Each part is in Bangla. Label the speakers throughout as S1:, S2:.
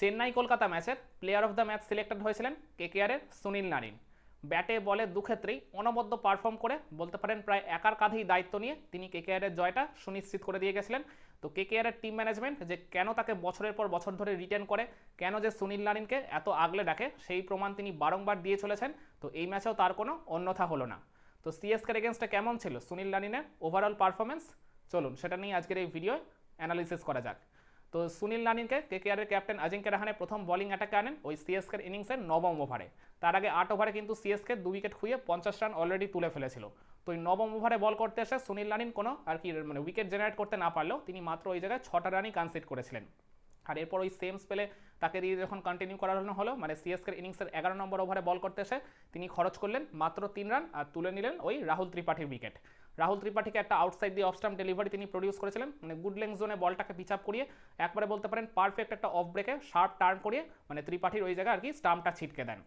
S1: চেন্নাই কলকাতা ম্যাচের player of the match selected হয়েছিলেন কেকেআরের সুনীল নারিন। ব্যাটে বলে দুক্ষেত্রেই অনবদ্য পারফর্ম করে, বলতে পারেন প্রায় একার কাঁধেই দায়িত্ব নিয়ে তিনি কেকেআরের জয়টা সুনিশ্চিত করে দিয়ে গেছিলেন। তো কেকেআরের টিম ম্যানেজমেন্ট যে কেন তাকে বছরের পর বছর ধরে রিটার্ন করে, কেন যে সুনীল নারিনকে এত আগলে ডাকে সেই প্রমাণ তিনি বারংবার দিয়ে চলেছেন। তো এই ম্যাচেও তার কোনো অন্যথা হলো না। তো সিএসকের এগেনস্টে কেমন ছিল সুনীল নারিনের ওভারঅল পারফরমেন্স চলুন সেটা নিয়ে আজকের এই ভিডিও অ্যানালিসিস করা যাক। তো সুনীল নানিনকে কেকেআরের ক্যাপ্টেন অজিঙ্ক্য রাহানে প্রথম বলিং অ্যাটাকে আনেন ওই সিএসকের ইনিংসের নবম ওভারে। তার আগে আট ওভারে কিন্তু সিএসকে দু উইকেট খুঁয়ে পঞ্চাশ রান অলরেডি তুলে ফেলেছিল। তো ওই নবম ওভারে বল করতে এসে সুনীল নানিন কোনো আর কি মানে উইকেট জেনারেট করতে না পারলেও তিনি মাত্র ওই জায়গায় ছটা রানই কনসিড করেছিলেন। আর এরপর ওই সেম স্পেলে তাকে দিয়ে যখন কন্টিনিউ করানো হলো মানে সিএসকের ইনিংসের এগারো নম্বর ওভারে বল করতে এসে তিনি খরচ করলেন মাত্র তিন রান আর তুলে নিলেন ওই রাহুল ত্রিপাঠীর উইকেট রাহুল ত্রিপাঠীকে একটা আউটসাইড দিয়ে অফস্টাম্প ডেলিভারি তিনি প্রডিউস করেছিলেন মানে গুড লেংথ জোনে বলটাকে পিচ আপ করিয়ে একবারে বলতে পারেন পারফেক্ট একটা অফ ব্রেকে শার্প টার্ন করিয়ে মানে ত্রিপাঠীর ওই জায়গায় আর কি স্টাম্পটা ছিটকে দেন।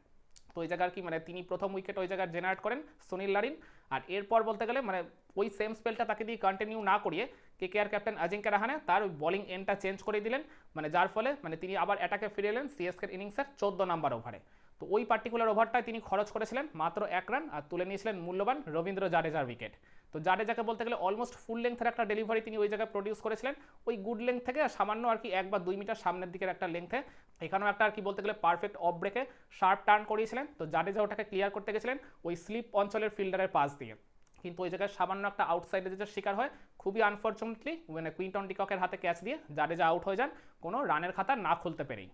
S1: তো ওই জায়গার কি মানে তিনি প্রথম উইকেট ওই জায়গায় জেনারেট করেন সুনীল লারিন। আর এরপর বলতে গেলে মানে ওই সেম স্পেলটা তাকে দিয়ে কন্টিনিউ না করিয়ে কে কে আর ক্যাপ্টেন অজিঙ্ক্য রাহানে তার বলিং এন্ডটা চেঞ্জ করে দিলেন। মানে যার ফলে মানে তিনি আবার অ্যাটাকে ফিরে এলেন সিএসকের ইনিংসের চোদ্দ নাম্বার ওভারে তো ওই পার্টিকুলার ওভারটায় তিনি খরচ করেছিলেন মাত্র এক রান আর তুলে নিয়েছিলেন মূল্যবান রবীন্দ্র জাডেজার উইকেট তো জাডেজাকে বলতে গেলে অলমোস্ট ফুল লেন্থের একটা ডেলিভারি তিনি ওই জায়গায় প্রডিউস করেছিলেন। ওই গুড লেন্থ থেকে সামান্য আর কি এক বা দুই মিটার সামনের দিকের একটা লেন্থে এখানেও একটা আর কি বলতে গেলে পারফেক্ট অফ ব্রেকে শার্প টার্ন করিয়েছিলেন। তো জাডেজা ওটাকে ক্লিয়ার করতে গেছিলেন ওই স্লিপ অঞ্চলের ফিল্ডারের পাশ দিয়ে। কিন্তু ওই জায়গায় সামান্য একটা আউটসাইডে যেটা শিকার হয়, খুবই আনফর্চুনেটলি মানে কুইন্টন ডিককের হাতে ক্যাচ দিয়ে জাডেজা আউট হয়ে যান, কোনো রানের খাতা না খুলতে পেরেই।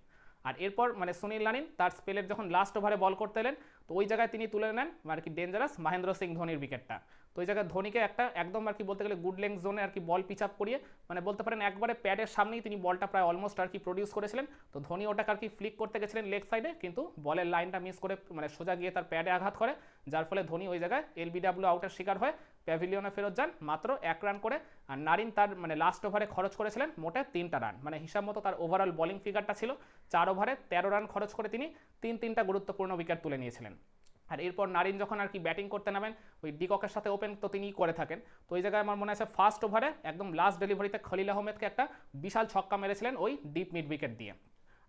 S1: আর এরপর মানে সুনীল লানিন তার স্পেলের যখন লাস্ট ওভারে বল করতে এলেন তো ওই জায়গায় তিনি তুলে নেন আর কি ডেঞ্জারাস মহেন্দ্র সিং ধোনির উইকেটটা। তো ওই জায়গায় ধোনিকে একটা একদম আর কি বলতে গেলে গুড লেংথ জোনে আর কি বল পিচ আপ করিয়ে মানে বলতে পারেন একবারে প্যাডের সামনেই তিনি বলটা প্রায় অলমোস্ট আর কি প্রডিউস করেছিলেন। তো ধোনি ওটাকে আর কি ফ্লিক করতে গেছিলেন লেগ সাইডে কিন্তু বলের লাইনটা মিস করে মানে সোজা গিয়ে তার প্যাডে আঘাত করে, যার ফলে ধোনি ওই জায়গায় এলবিডাব্লিউ আউটের শিকার হয়ে প্যাভিলিয়নে ফেরত যান, মাত্র এক রান করে। আর নারিন তার মানে লাস্ট ওভারে খরচ করেছিলেন মোটে তিনটা রান মানে হিসাব মতো তার ওভারঅল বলিং ফিগারটা ছিল। চার ওভারে তেরো রান খরচ করে তিনি তিন তিনটা গুরুত্বপূর্ণ উইকেট তুলে নিয়েছিলেন। আর এরপর নারিন যখন আর কি ব্যাটিং করতে নামেন, ওই ডিককের সাথে ওপেন তো তিনিই করে থাকেন। তো ওই জায়গায় আমার মনে আছে ফার্স্ট ওভারে একদম লাস্ট ডেলিভারিতে খলিল আহমেদকে একটা বিশাল ছক্কা মেরেছিলেন ওই ডিপ মিড উইকেট দিয়ে।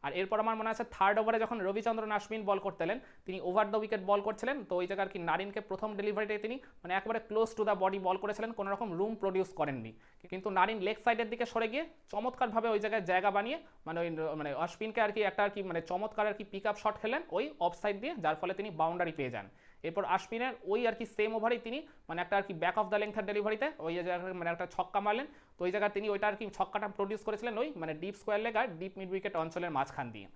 S1: আর এরপর আমার মনে আছে থার্ড ওভারে যখন রবিচন্দ্রন আশ্বিন বল করতেলেন তিনি ওভার দ্য উইকেট বল করছিলেন। তো ওই জায়গায় আর কি নারিনকে প্রথম ডেলিভারিতে তিনি মানে একেবারে close to the body ball করেছিলেন, কোনো রকম রুম প্রডিউস করেননি। কিন্তু নারিন লেগ সাইডের দিকে সরে গিয়ে চমৎকারভাবে ওই জায়গায় জায়গা বানিয়ে মানে ওই মানে অশ্বিনকে আর কি একটা আর কি মানে চমৎকার আর কি পিক আপ শট খেলেন ওই অফ সাইড দিয়ে, যার ফলে তিনি বাউন্ডারি পেয়ে যান। এরপর আশ্বিনের ওই আর কি সেম ওভারেই তিনি মানে একটা আর কি ব্যাক অফ দ্য লেংথের ডেলিভারিতে ওই জায়গায় মানে একটা ছক্কা মারলেন, তো ওই জায়গায় তিনি ওইটা আর কি ছক্কাটা প্রডিউস করেছিলেন ওই মানে ডিপ স্কোয়ার লেগ আর ডিপ মিড উইকেট অঞ্চলের মাঝখান দিয়ে।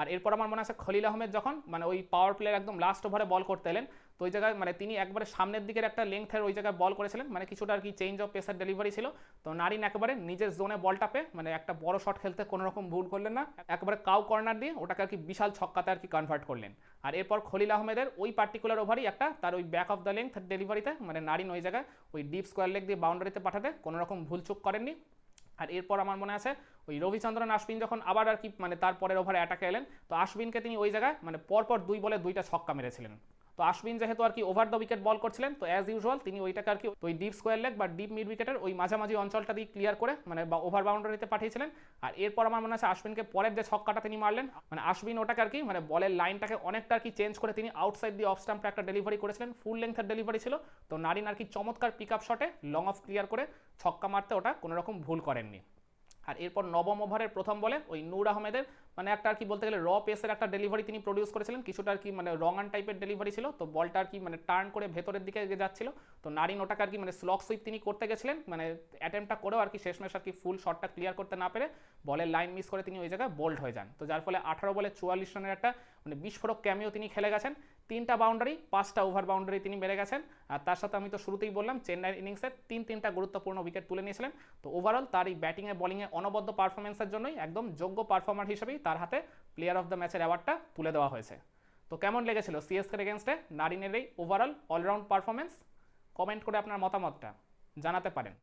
S1: আর এরপর আমার মনে আছে খলিল আহমেদ যখন মানে ওই পাওয়ার প্লেয়ার একদম লাস্ট ওভারে বল করতে এলেন, তো ওই জায়গায় মানে তিনি একবারে সামনের দিকের একটা লেংথের ওই জায়গায় বল করেছিলেন মানে কিছুটা আর কি চেঞ্জ অফ পেসার ডেলিভারি ছিল। তো নারিন একেবারে নিজের জোনে বলটা পেয়ে মানে একটা বড় শট খেলতে কোনো রকম ভুল করলেন না, একেবারে কাউ কর্নার দিয়ে ওটাকে আর কি বিশাল ছক্কাতে আর কি কনভার্ট করলেন। আর এরপর খলিল আহমেদের ওই পার্টিকুলার ওভারই একটা, তার ওই ব্যাক অফ দ্য লেংথ ডেলিভারিতে মানে নারিন ওই জায়গায় ওই ডিপ স্কোয়ার লেগ দিয়ে বাউন্ডারিতে পাঠাতে কোনো রকম ভুল চুক করেননি। আর এরপর আমার মনে আছে, ওই রবিচন্দ্রন আশ্বিন যখন আবার আর কি মানে তারপরের ওভারে অ্যাটাকে এলেন, তো আশ্বিনকে তিনি ওই জায়গায় মানে পরপর দুই বলে দুইটা ছক্কা মেরেছিলেন। তো আশ্বিন যেহেতু আর কি ওভার দ্য উইকেট বল করছিলেন, তো অ্যাজ ইউজুয়াল তিনি ওইটাকে আর কি ওই ডিপ স্কোয়ার লেগ বা ডিপ মিড উইকেটের ওই মাঝামাঝি অঞ্চলটা দিয়ে ক্লিয়ার করে মানে বা ওভার বাউন্ডারিতে পাঠিয়েছিলেন। আর এরপর আমার মনে আছে আশ্বিনকে পরের যে ছক্কাটা তিনি মারলেন মানে আশ্বিন ওটাকে আর কি মানে বলের লাইনটাকে অনেকটা আর কি চেঞ্জ করে তিনি আউটসাইড দিয়ে অফ স্টাম্পে একটা ডেলিভারি করেছিলেন ফুল লেন্থের ডেলিভারি ছিল। তো নারিন আর কি চমৎকার পিক আপ শটে লং অফ ক্লিয়ার করে ছক্কা মারতে ওটা কোনোরকম ভুল করেননি। আর এরপর নবম ওভারের প্রথম বলে ওই নূর আহমেদের মানে একটা আর কি বলতে গেলে র পেসের একটা ডেলিভারি তিনি প্রডিউস করেছিলেন। কিছুটা আর কি মানে রং অ্যান্ড টাইপের ডেলিভারি ছিল, তো বলটা আর কি মানে টার্ন করে ভেতরের দিকে যাচ্ছিল। তো নারিন ওটাকে আর কি মানে স্লক সুইপ তিনি করতে গেছিলেন মানে অ্যাটেম্পটা করেও আর কি শেষমেশ আর কি ফুল শটটা ক্লিয়ার করতে না পেরে বলের লাইন মিস করে তিনি ওই জায়গায় বোল্ড হয়ে যান। তো যার ফলে আঠারো বলে চুয়াল্লিশ রানের একটা মানে বিস্ফোরক ক্যামিও তিনি খেলে গেছেন। তিনটা বাউন্ডারি পাঁচটা ওভার বাউন্ডারি তিনি মেরে গেছেন। আর তার সাথে আমি তো শুরুতেই বললাম, চেন্নাইয়ের ইনিংসের তিন তিনটা গুরুত্বপূর্ণ উইকেট তুলে নিয়েছিলেন। তো ওভারঅল তার এই ব্যাটিংয়ে বলিংয়ে অনবদ্য পারফরমেন্সের জন্যই একদম যোগ্য পারফর্মার হিসেবেই তার হাতে প্লেয়ার অফ দ্য ম্যাচের অ্যাওয়ার্ডটা তুলে দেওয়া হয়েছে। তো কেমন লেগেছিল সিএসকের এগেনস্টে নারিনের এই ওভারঅল অলরাউন্ড পারফরমেন্স কমেন্ট করে আপনার মতামতটা জানাতে পারেন।